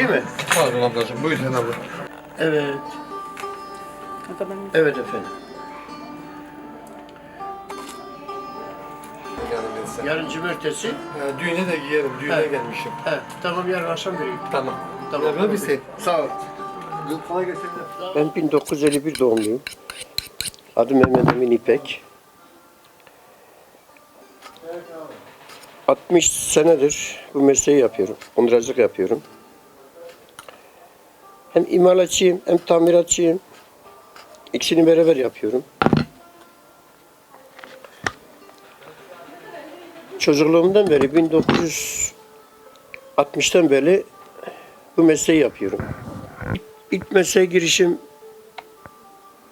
Değil mi? Pardon ablacığım. Buyur sen abla. Evet. Evet efendim. Yani ben sen. Yarın cumartesi. Ya, düğüne de giyerim. Düğüne Evet. gelmişim. He, tamam yarın akşam vereyim. Tamam. Tamam. Yapma bir şey. Sağ ol. Kolay gelsin. Ben 1951 doğumluyum. Adım Mehmet Emin İpek. 60 senedir bu mesleği yapıyorum. Kunduracılık yapıyorum. Hem imalatçıyım hem tamiratçıyım. İkisini beraber yapıyorum. Çocukluğumdan beri 1960'tan beri bu mesleği yapıyorum. İlk mesleğe girişim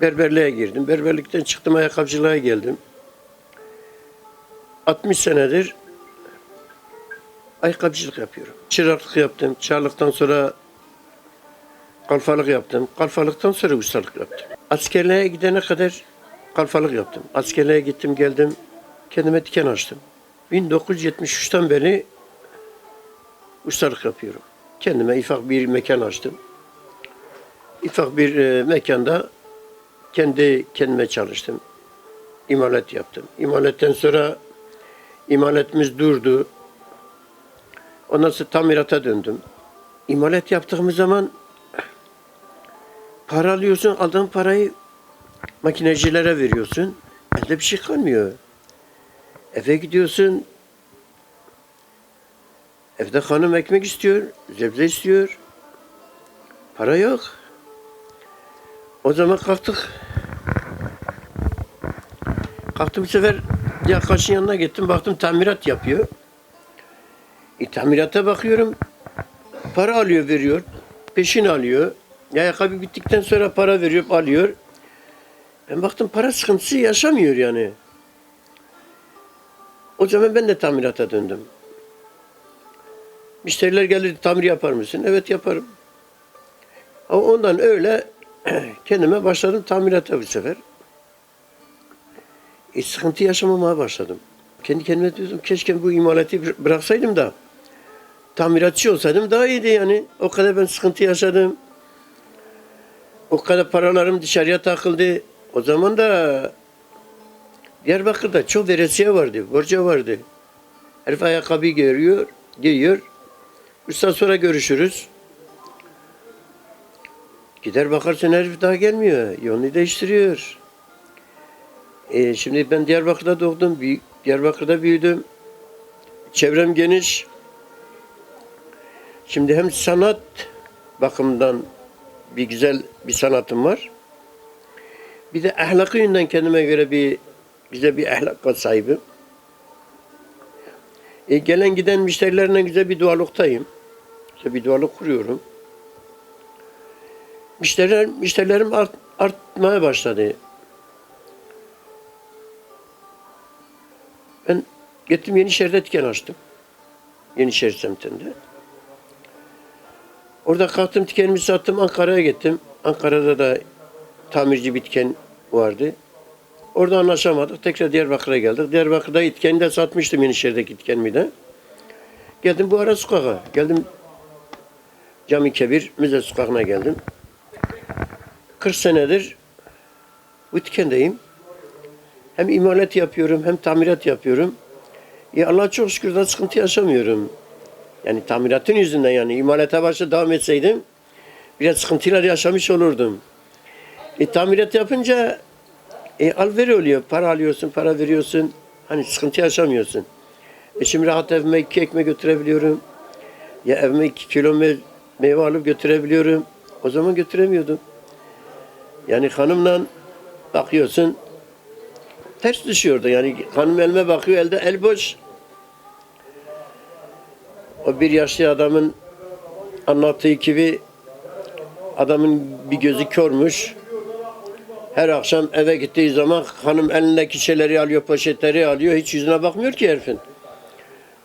berberliğe girdim. Berberlikten çıktım ayakkabıcılığa geldim. 60 senedir ayakkabıcılık yapıyorum. Çıraklık yaptım. Çarlıktan sonra kalfalık yaptım. Kalfalıktan sonra ustalık yaptım. Askerliğe gidene kadar kalfalık yaptım. Askerliğe gittim geldim. Kendime diken açtım. 1973'ten beri ustalık yapıyorum. Kendime ifak bir mekan açtım. İfak bir e, mekanda kendi kendime çalıştım. İmalat yaptım. İmaletten sonra imaletimiz durdu. Ondan sonra tamirata döndüm. İmalat yaptığımız zaman para alıyorsun, aldığın parayı makinecilere veriyorsun. Elde bir şey kalmıyor. Eve gidiyorsun. Evde hanım ekmek istiyor, zebze istiyor. Para yok. O zaman kalktık. Kalktım bu sefer yaklaşın yanına gittim. Baktım tamirat yapıyor. E, tamirata bakıyorum. Para alıyor, veriyor. Peşin alıyor. Ayakkabı bittikten sonra para veriyor, alıyor. Ben baktım para sıkıntısı yaşamıyor yani. O zaman ben de tamirata döndüm. Müşteriler gelirdi tamir yapar mısın? Evet yaparım. Ama ondan öyle kendime başladım tamirata bu sefer. E, sıkıntı yaşamamaya başladım. Kendi kendime diyordum keşke bu imalatı bıra- bıraksaydım da tamiratçı olsaydım daha iyiydi yani. O kadar ben sıkıntı yaşadım. O kadar paralarım dışarıya takıldı. O zaman da Diyarbakır'da çok veresiye vardı, borca vardı. Herif ayakkabı giyiyor, giyiyor. Üç saat sonra görüşürüz. Gider bakarsın herif daha gelmiyor. Yolunu değiştiriyor. E, şimdi ben Diyarbakır'da doğdum. Diyarbakır'da büyüdüm. Çevrem geniş. Şimdi hem sanat bakımından bir güzel bir sanatım var. Bir de ahlakı yönden kendime göre bir güzel bir ahlaka sahibim. E, gelen giden müşterilerine güzel bir dualıktayım. Güzel bir dualık kuruyorum. Müşteriler, müşterilerim art, artmaya başladı. Ben gittim Yenişehir'de dükkan açtım. Yenişehir semtinde. Orada kalktım dükkanımı sattım Ankara'ya gittim. Ankara'da da tamirci dükkan vardı. Orada anlaşamadık. Tekrar Diyarbakır'a geldik. Diyarbakır'da itkeni de satmıştım Yenişehir'deki itkenimi de. Geldim bu ara sokağa. Geldim Cami Kebir Müze Sokağı'na geldim. 40 senedir bu dükkandayım. Hem imalat yapıyorum hem tamirat yapıyorum. Ya Allah çok şükür da sıkıntı yaşamıyorum. Yani tamiratın yüzünden yani imalata başta devam etseydim biraz sıkıntılar yaşamış olurdum. E, tamirat yapınca e, al ver oluyor. Para alıyorsun, para veriyorsun. Hani sıkıntı yaşamıyorsun. E şimdi rahat evime iki ekmek götürebiliyorum. Ya evime iki kilo me- meyve alıp götürebiliyorum. O zaman götüremiyordum. Yani hanımla bakıyorsun ters düşüyordu. Yani hanım elime bakıyor elde el boş. O bir yaşlı adamın anlattığı gibi adamın bir gözü körmüş. Her akşam eve gittiği zaman hanım elindeki şeyleri alıyor, poşetleri alıyor. Hiç yüzüne bakmıyor ki herifin.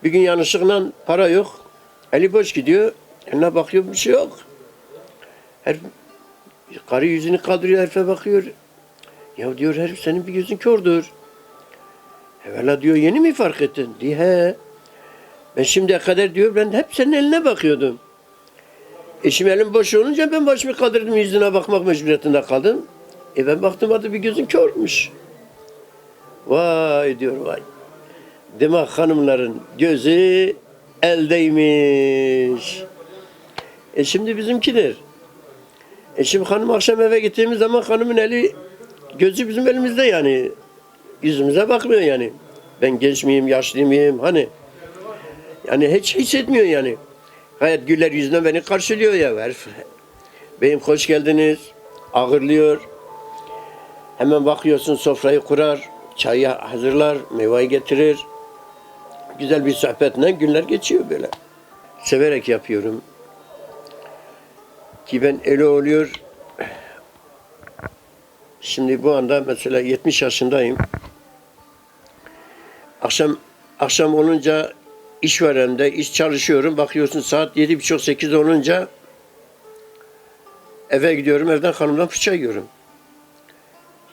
Bir gün yanlışlıkla para yok. Eli boş gidiyor. Eline bakıyor bir şey yok. Herif, karı yüzünü kaldırıyor herife bakıyor. Ya diyor herif senin bir gözün kördür. Evvela diyor yeni mi fark ettin? Diye he. Ben şimdiye kadar diyor ben hep senin eline bakıyordum. Eşim elim boş olunca ben başımı kaldırdım yüzüne bakmak mecburiyetinde kaldım. E ben baktım hadi bir gözüm körmüş. Vay diyor vay. Demek hanımların gözü eldeymiş. E şimdi bizimkidir. E şimdi hanım akşam eve gittiğimiz zaman hanımın eli gözü bizim elimizde yani. Yüzümüze bakmıyor yani. Ben genç miyim, yaşlı mıyım hani. Yani hiç hissetmiyor yani. Gayet güler yüzüne beni karşılıyor ya herif. Beyim hoş geldiniz. Ağırlıyor. Hemen bakıyorsun sofrayı kurar. Çayı hazırlar, meyveyi getirir. Güzel bir sohbetle günler geçiyor böyle. Severek yapıyorum. Ki ben öyle oluyor. Şimdi bu anda mesela 70 yaşındayım. Akşam akşam olunca iş verende iş çalışıyorum. Bakıyorsun saat yedi buçuk sekiz olunca eve gidiyorum. Evden hanımdan fırça yiyorum.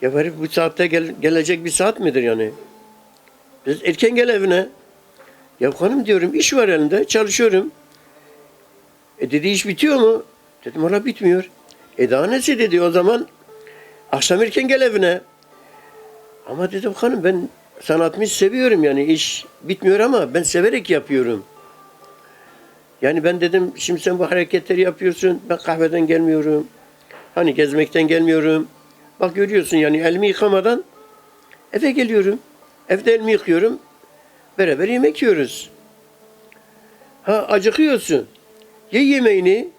Ya herif bu saatte gel- gelecek bir saat midir yani? Biz erken gel evine. Ya hanım diyorum iş var elinde çalışıyorum. E dedi iş bitiyor mu? Dedim hala bitmiyor. E daha nesi dedi o zaman akşam erken gel evine. Ama dedim hanım ben sanatımı seviyorum yani iş bitmiyor ama ben severek yapıyorum. Yani ben dedim şimdi sen bu hareketleri yapıyorsun ben kahveden gelmiyorum. Hani gezmekten gelmiyorum. Bak görüyorsun yani elimi yıkamadan eve geliyorum. Evde elimi yıkıyorum. Beraber yemek yiyoruz. Ha acıkıyorsun. Ye yemeğini.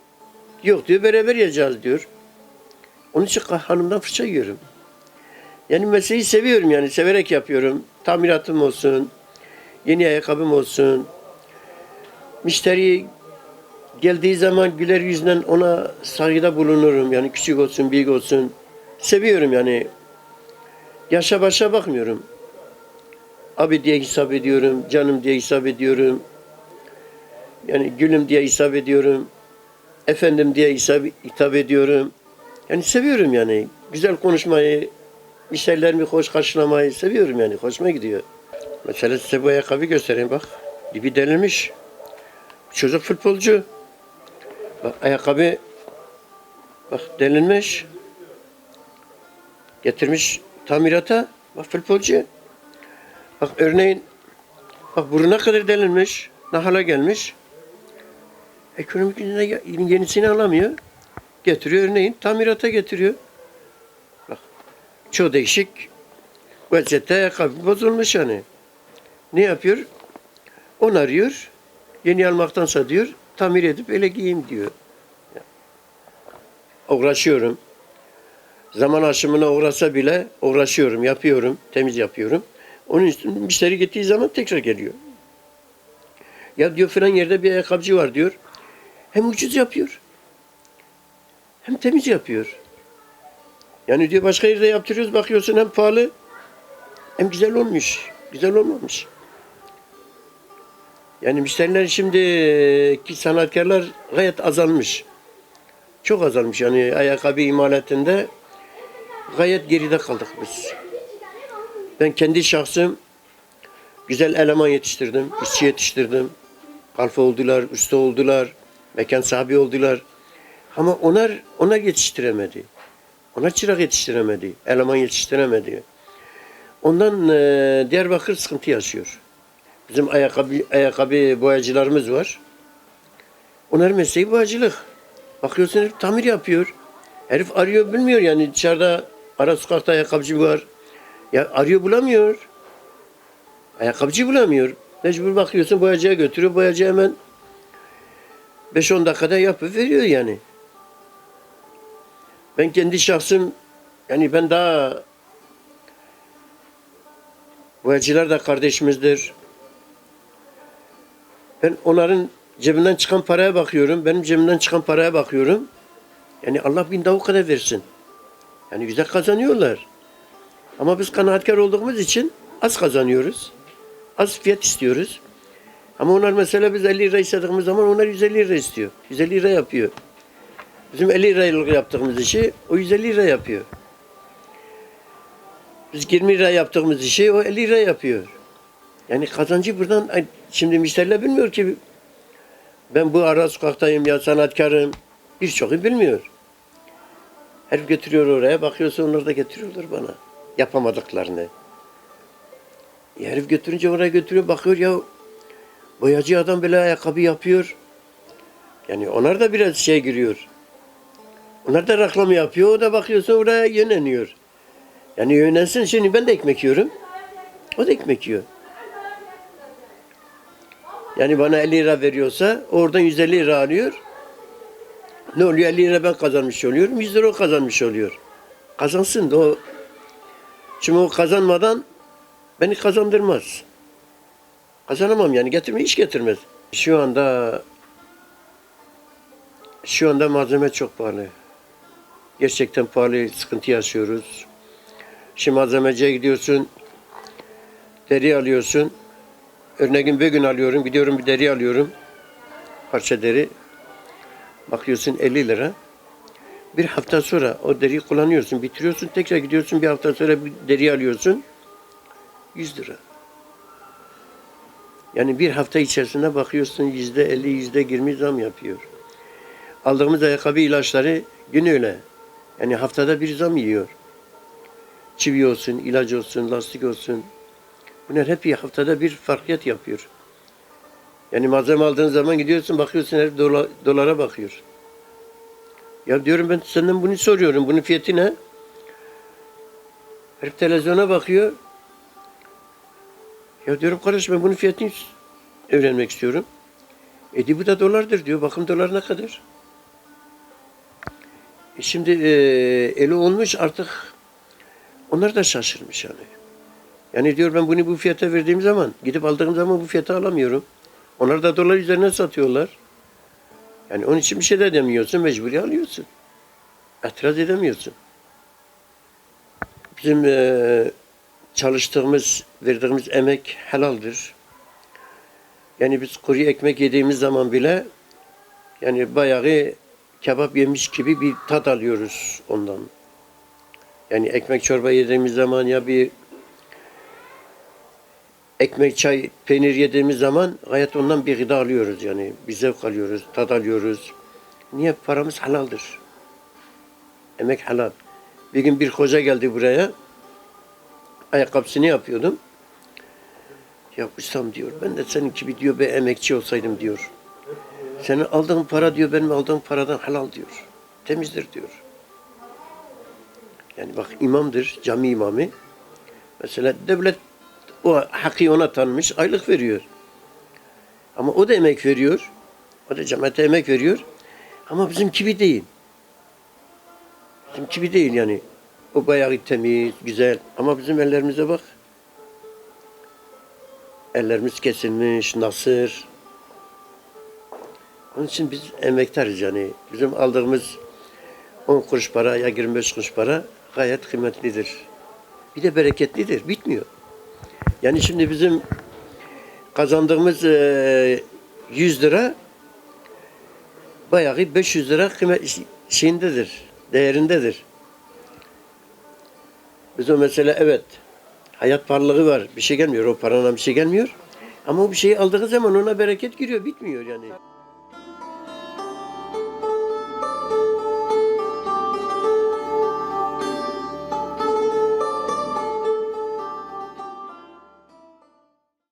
Yok diyor beraber yiyeceğiz diyor. Onun için hanımdan fırça yiyorum. Yani mesleği seviyorum yani severek yapıyorum. Tamiratım olsun, yeni ayakkabım olsun. Müşteri geldiği zaman güler yüzünden ona saygıda bulunurum. Yani küçük olsun, büyük olsun. Seviyorum yani. Yaşa başa bakmıyorum. Abi diye hesap ediyorum, canım diye hesap ediyorum. Yani gülüm diye hesap ediyorum. Efendim diye hesap, hitap ediyorum. Yani seviyorum yani. Güzel konuşmayı, müşterilerimi hoş karşılamayı seviyorum yani. Hoşuma gidiyor. Mesela size bu ayakkabı göstereyim bak. Dibi delinmiş. Çocuk futbolcu. Bak ayakkabı bak delinmiş. Getirmiş tamirata. Bak futbolcu. Bak örneğin bak buruna kadar delinmiş. Nahala gelmiş. Ekonomik yenisini alamıyor. Getiriyor örneğin tamirata getiriyor. Çok değişik vaziyette ayakkabı bozulmuş yani. Ne yapıyor? On arıyor. Yeni almaktansa diyor tamir edip öyle giyeyim diyor. Uğraşıyorum. Zaman aşımına uğrasa bile uğraşıyorum, yapıyorum, temiz yapıyorum. Onun için müşteri gittiği zaman tekrar geliyor. Ya diyor filan yerde bir ayakkabıcı var diyor. Hem ucuz yapıyor. Hem temiz yapıyor. Yani diyor başka yerde yaptırıyoruz bakıyorsun hem pahalı hem güzel olmuş. Güzel olmamış. Yani müşteriler şimdiki sanatkarlar gayet azalmış. Çok azalmış yani ayakkabı imalatında gayet geride kaldık biz. Ben kendi şahsım güzel eleman yetiştirdim, işçi yetiştirdim. Kalfa oldular, usta oldular, mekan sahibi oldular. Ama onlar ona yetiştiremedi. Ona çırak yetiştiremedi, eleman yetiştiremedi. Ondan e, Diyarbakır sıkıntı yaşıyor. Bizim ayakkabı, ayakkabı boyacılarımız var. Onların mesleği boyacılık. Bakıyorsun herif tamir yapıyor. Herif arıyor bilmiyor yani dışarıda ara sokakta ayakkabıcı var. Ya arıyor bulamıyor. Ayakkabıcı bulamıyor. Mecbur bakıyorsun boyacıya götürüyor. Boyacı hemen 5-10 dakikada yapıp veriyor yani. Ben kendi şahsım yani ben daha boyacılar da kardeşimizdir. Ben onların cebinden çıkan paraya bakıyorum. Benim cebimden çıkan paraya bakıyorum. Yani Allah bin daha o kadar versin. Yani güzel kazanıyorlar. Ama biz kanaatkar olduğumuz için az kazanıyoruz. Az fiyat istiyoruz. Ama onlar mesela biz 50 lira istediğimiz zaman onlar 150 lira istiyor. 150 lira yapıyor. Bizim 50 liralık yaptığımız işi o 150 lira yapıyor. Biz 20 lira yaptığımız işi o 50 lira yapıyor. Yani kazancı buradan şimdi müşteriler bilmiyor ki ben bu ara sokaktayım ya sanatkarım. Birçoğu bilmiyor. Herif götürüyor oraya, bakıyorsa onlar da getiriyorlar bana. Yapamadıklarını. E, herif götürünce oraya götürüyor, bakıyor ya boyacı adam böyle ayakkabı yapıyor. Yani onlar da biraz şey giriyor. Onlar da reklamı yapıyor, o da bakıyorsa oraya yönleniyor. Yani yönlensin, şimdi ben de ekmek yiyorum. O da ekmek yiyor. Yani bana 50 lira veriyorsa oradan 150 lira alıyor. Ne oluyor? 50 lira ben kazanmış oluyorum. 100 lira o kazanmış oluyor. Kazansın da o. Şimdi o kazanmadan beni kazandırmaz. Kazanamam yani. Getirme hiç getirmez. Şu anda şu anda malzeme çok pahalı. Gerçekten pahalı, sıkıntı yaşıyoruz. Şimdi malzemeciye gidiyorsun, deri alıyorsun. Örneğin bir gün alıyorum, gidiyorum bir deri alıyorum. Parça deri. Bakıyorsun 50 lira. Bir hafta sonra o deriyi kullanıyorsun, bitiriyorsun, tekrar gidiyorsun bir hafta sonra bir deri alıyorsun. 100 lira. Yani bir hafta içerisinde bakıyorsun yüzde 50, yüzde 20 zam yapıyor. Aldığımız ayakkabı ilaçları gün öyle. Yani haftada bir zam yiyor. Çivi olsun, ilaç olsun, lastik olsun. Bunlar hep haftada bir farkiyat yapıyor. Yani malzeme aldığın zaman gidiyorsun bakıyorsun her dola, dolara bakıyor. Ya diyorum ben senden bunu soruyorum. Bunun fiyatı ne? Herif televizyona bakıyor. Ya diyorum kardeş ben bunun fiyatını öğrenmek istiyorum. E bu da dolardır diyor. Bakın dolar ne kadar? E şimdi e, eli olmuş artık onlar da şaşırmış yani. Yani diyor ben bunu bu fiyata verdiğim zaman gidip aldığım zaman bu fiyata alamıyorum. Onlar da dolar üzerine satıyorlar. Yani onun için bir şey de demiyorsun, mecburi alıyorsun. İtiraz edemiyorsun. Bizim eee, çalıştığımız, verdiğimiz emek helaldir. Yani biz kuru ekmek yediğimiz zaman bile yani bayağı kebap yemiş gibi bir tat alıyoruz ondan. Yani ekmek çorba yediğimiz zaman ya bir ekmek, çay, peynir yediğimiz zaman gayet ondan bir gıda alıyoruz yani. Bir zevk alıyoruz, tat alıyoruz. Niye? Paramız halaldir. Emek halal. Bir gün bir hoca geldi buraya. Ayakkabısını yapıyordum. Ya ustam diyor, ben de senin gibi diyor bir emekçi olsaydım diyor. Senin aldığın para diyor, benim aldığım paradan halal diyor. Temizdir diyor. Yani bak imamdır, cami imamı. Mesela devlet o hakkı ona tanımış, aylık veriyor. Ama o da emek veriyor. O da cemaate emek veriyor. Ama bizim gibi değil. Bizim gibi değil yani. O bayağı temiz, güzel. Ama bizim ellerimize bak. Ellerimiz kesilmiş, nasır. Onun için biz emektarız yani. Bizim aldığımız 10 kuruş para ya 25 kuruş para gayet kıymetlidir. Bir de bereketlidir, bitmiyor. Yani şimdi bizim kazandığımız eee, 100 lira bayağı 500 lira kıymet şeyindedir, değerindedir. Biz o mesela evet hayat pahalılığı var. Bir şey gelmiyor. O paranın bir şey gelmiyor. Ama o bir şeyi aldığı zaman ona bereket giriyor. Bitmiyor yani.